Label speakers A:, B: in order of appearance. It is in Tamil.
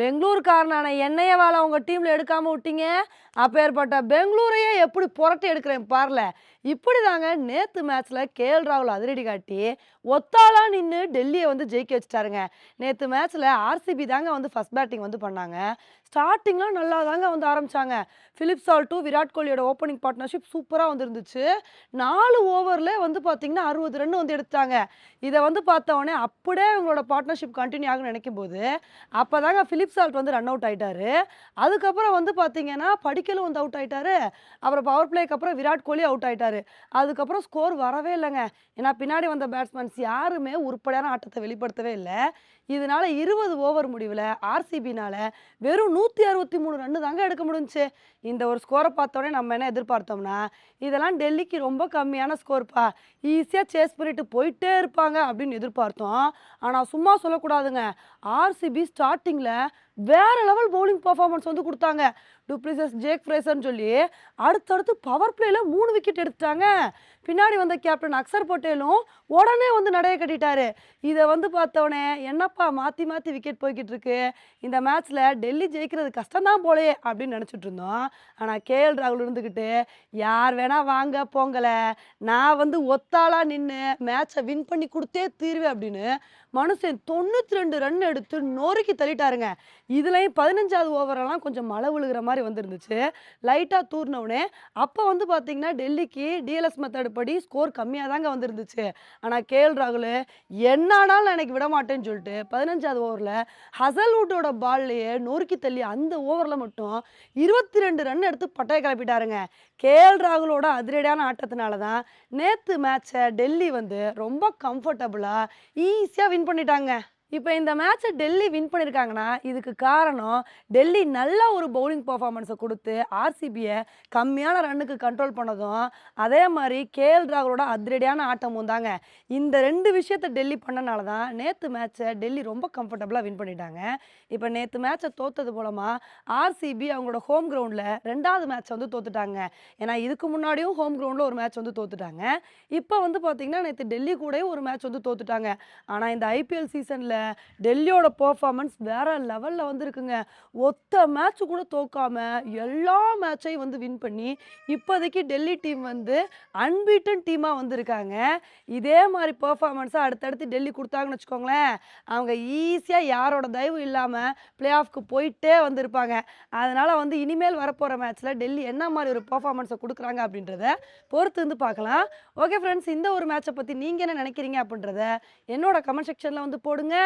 A: பெங்களூர்காரனான என்னைய வேலை உங்கள் டீமில் எடுக்காமல் விட்டீங்க? அப்பேற்பட்ட பெங்களூரையே எப்படி புரட்டி எடுக்கிறேன் பாருல. இப்படி தாங்க நேற்று மேட்ச்சில் கேஎல் ராகுல் அதிரடி காட்டி ஒத்தாலாக நின்று டெல்லியை வந்து ஜெயிக்க வச்சுட்டாருங்க. நேற்று மேட்ச்சில் ஆர்சிபி தாங்க வந்து ஃபஸ்ட் பேட்டிங் வந்து பண்ணாங்க. ஸ்டார்டிங்லாம் நல்லா தாங்க வந்து ஆரம்பிச்சாங்க. ஃபிலிப்ஸ் ஆல் டூ விராட் கோலியோட ஓப்பனிங் பார்ட்னர்ஷிப் சூப்பராக வந்து இருந்துச்சு நாலு ஓவரில் வந்து பார்த்தீங்கன்னா அறுபது ரன் வந்து எடுத்தாங்க இதை வந்து பார்த்தவொடனே அப்படியே இவங்களோட பார்ட்னர்ஷிப் கண்டினியூ ஆகும்னு நினைக்கும் போது அப்போ தாங்க ஃபிலிப்ஸ் சால்ட் வந்து ரன் அவுட் ஆகிட்டாரு அதுக்கப்புறம் வந்து பார்த்தீங்கன்னா படிக்கலும் வந்து அவுட் ஆகிட்டாரு அப்புறம் பவர் பிளேக்கு அப்புறம் விராட் கோலி அவுட் ஆயிட்டாரு. அதுக்கப்புறம் ஸ்கோர் வரவே இல்லைங்க. ஏன்னா பின்னாடி வந்த பேட்ஸ்மேன்ஸ் யாருமே உருப்படியான ஆட்டத்தை வெளிப்படுத்தவே இல்லை. இதனால் இருபது ஓவர் முடிவில் ஆர்சிபினால் வெறும் நூற்றி அறுபத்தி மூணு ரன்னு தாங்க எடுக்க முடிஞ்சுச்சு. இந்த ஒரு ஸ்கோரை பார்த்தோன்னே நம்ம என்ன எதிர்பார்த்தோம்னா இதெல்லாம் டெல்லிக்கு ரொம்ப கம்மியான ஸ்கோர்ப்பா ஈஸியாக சேஸ் பண்ணிட்டு போயிட்டே இருப்பாங்க அப்படின்னு எதிர்பார்த்தோம். ஆனால் சும்மா சொல்லக்கூடாதுங்க. ஆர்சிபி ஸ்டார்டிங்கில் வேற லெவல் பவுலிங் பர்ஃபார்மன்ஸ் வந்து கொடுத்தாங்க. டூப்ளிசஸ் ஜேக் ஃப்ரேசர்னு சொல்லி அடுத்தடுத்து பவர் பிளேயில் மூணு விக்கெட் எடுத்துட்டாங்க. பின்னாடி வந்த கேப்டன் அக்சர் பட்டேலும் உடனே வந்து நடைய கட்டிட்டாரு. இதை வந்து பார்த்தோன்னே என்னப்பா மாற்றி மாற்றி விக்கெட் போய்கிட்டு இருக்கு. இந்த மேட்ச்சில் டெல்லி ஜெயிக்கிறது கஷ்டம்தான் போலயே அப்படின்னு நினச்சிட்டு இருந்தோம். ஆனால் கேஎல் ராகுல் இருந்துக்கிட்டு யார் வேணால் வாங்க போங்கலை. நான் வந்து ஒத்தாளாக நின்று மேட்சை வின் பண்ணி கொடுத்தே தீருவேன் அப்படின்னு மனுஷன் தொண்ணூற்றி ரெண்டு ரன் எடுத்து நொறுக்கி தள்ளிட்டாருங்க. இதுலேயும் பதினஞ்சாவது ஓவரெல்லாம் கொஞ்சம் மழை விழுகிற மாதிரி வந்துருந்துச்சு. லைட்டாக தூர்னவுடனே அப்போ வந்து பார்த்தீங்கன்னா டெல்லிக்கு டிஎல்எஸ் மெத்தட் படி ஸ்கோர் கம்மியாக தாங்க வந்துருந்துச்சு. ஆனால் கேஎல் ராகுல் என்னானாலும் எனக்கு விட மாட்டேன்னு சொல்லிட்டு பதினஞ்சாவது ஓவரில் ஹசல்வுட்டோட பால்லையே நொறுக்கி தள்ளி அந்த ஓவரில் மட்டும் இருபத்தி ரெண்டு ரன் எடுத்து பட்டையை கிளப்பிட்டாருங்க. கேஎல் ராகுலோட அதிரடியான ஆட்டத்தினால தான் நேற்று மேட்சை டெல்லி வந்து ரொம்ப கம்ஃபர்டபுளாக ஈஸியாக வின் பண்ணிட்டாங்க. இப்போ இந்த மேட்ச்சை டெல்லி வின் பண்ணியிருக்காங்கன்னா இதுக்கு காரணம் டெல்லி நல்ல ஒரு பவுலிங் பர்ஃபார்மன்ஸை கொடுத்து ஆர்சிபியை கம்மியான ரன்னுக்கு கண்ட்ரோல் பண்ணதும் அதே மாதிரி கேஎல் ராகுலோட அதிரடியான ஆட்டமும் தாங்க. இந்த ரெண்டு விஷயத்த டெல்லி பண்ணனால தான் நேற்று மேட்ச்சை டெல்லி ரொம்ப கம்ஃபர்டபுளாக வின் பண்ணிட்டாங்க. இப்போ நேற்று மேட்ச்சை தோத்தது மூலமாக ஆர்சிபி அவங்களோட ஹோம் கிரவுண்டில் ரெண்டாவது மேட்ச்சை வந்து தோத்துட்டாங்க. ஏன்னா இதுக்கு முன்னாடியும் ஹோம் கிரவுண்டில் ஒரு மேட்ச் வந்து தோத்துட்டாங்க. இப்போ வந்து பார்த்திங்கன்னா நேற்று டெல்லி கூடயும் ஒரு மேட்ச் வந்து தோத்துட்டாங்க. ஆனால் இந்த ஐபிஎல் சீசனில் டெல்லியோட பர்ஃபார்மன்ஸ் வேறு லெவலில் வந்துருக்குங்க. ஒத்த மேட்ச் கூட தோக்காமல் எல்லா மேட்சையும் வந்து வின் பண்ணி இப்போதைக்கு டெல்லி டீம் வந்து அன்பீட்டன் டீமாக வந்திருக்காங்க. இதே மாதிரி பர்ஃபார்மன்ஸாக அடுத்தடுத்து டெல்லி கொடுத்தாங்கன்னு வச்சுக்கோங்களேன் அவங்க ஈஸியாக யாரோட தயவு இல்லாமல் பிளே ஆஃப்க்கு போயிட்டே வந்திருப்பாங்க. அதனால் வந்து இனிமேல் வரப்போகிற மேட்ச்சில் டெல்லி என்ன மாதிரி ஒரு பர்ஃபார்மன்ஸை கொடுக்குறாங்க அப்படின்றத பொறுத்து வந்து பார்க்கலாம். ஓகே ஃப்ரெண்ட்ஸ் இந்த ஒரு மேட்சை பற்றி நீங்கள் என்ன நினைக்கிறீங்க அப்படின்றத என்னோட கமெண்ட் செக்ஷனில் வந்து போடுங்க.